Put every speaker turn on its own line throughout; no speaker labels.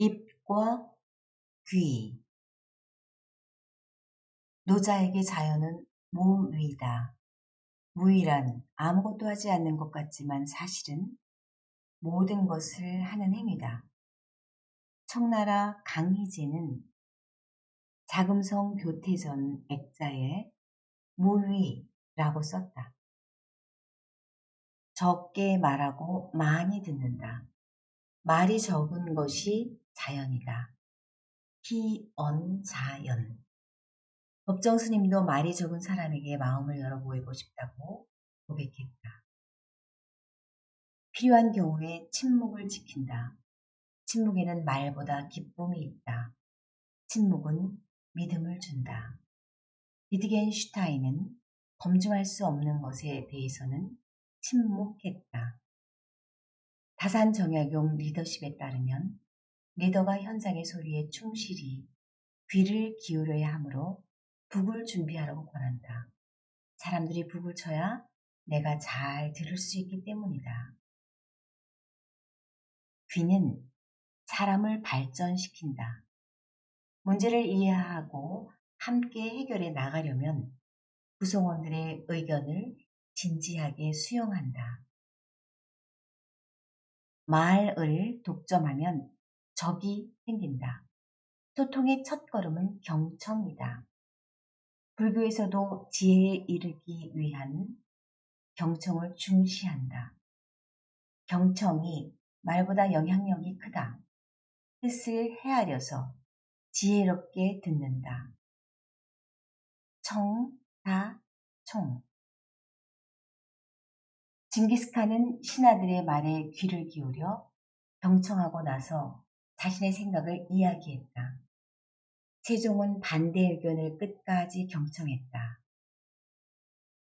입과 귀 노자에게 자연은 무위다. 무위란 아무것도 하지 않는 것 같지만 사실은 모든 것을 하는 행위다. 청나라 강희제는 자금성 교태전 액자에 무위라고 썼다. 적게 말하고 많이 듣는다. 말이 적은 것이 자연이다. 희언자연. 법정 스님도 말이 적은 사람에게 마음을 열어 보이고 싶다고 고백했다. 필요한 경우에 침묵을 지킨다. 침묵에는 말보다 기쁨이 있다. 침묵은 믿음을 준다. 비트겐슈타인은 검증할 수 없는 것에 대해서는 침묵했다. 다산 정약용 리더십에 따르면 리더가 현장의 소리에 충실히 귀를 기울여야 하므로 북을 준비하라고 권한다. 사람들이 북을 쳐야 내가 잘 들을 수 있기 때문이다. 귀는 사람을 발전시킨다. 문제를 이해하고 함께 해결해 나가려면 구성원들의 의견을 진지하게 수용한다. 말을 독점하면 적이 생긴다. 소통의 첫걸음은 경청이다. 불교에서도 지혜에 이르기 위한 경청을 중시한다. 경청이 말보다 영향력이 크다. 뜻을 헤아려서 지혜롭게 듣는다. 청, 다, 총. 징기스칸은 신하들의 말에 귀를 기울여 경청하고 나서 자신의 생각을 이야기했다. 세종은 반대 의견을 끝까지 경청했다.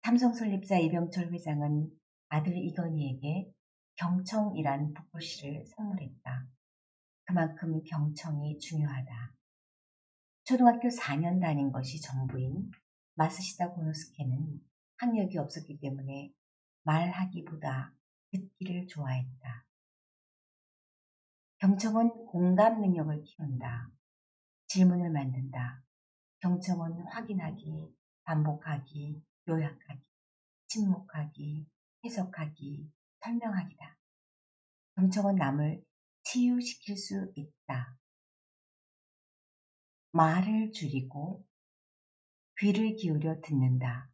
삼성 설립자 이병철 회장은 아들 이건희에게 경청이란 북글씨를 선물했다. 그만큼 경청이 중요하다. 초등학교 4년 다닌 것이 전부인 마스시다 고노스케는 학력이 없었기 때문에 말하기보다 듣기를 좋아했다. 경청은 공감 능력을 키운다. 질문을 만든다. 경청은 확인하기, 반복하기, 요약하기, 침묵하기, 해석하기, 설명하기다. 경청은 남을 치유시킬 수 있다. 말을 줄이고 귀를 기울여 듣는다.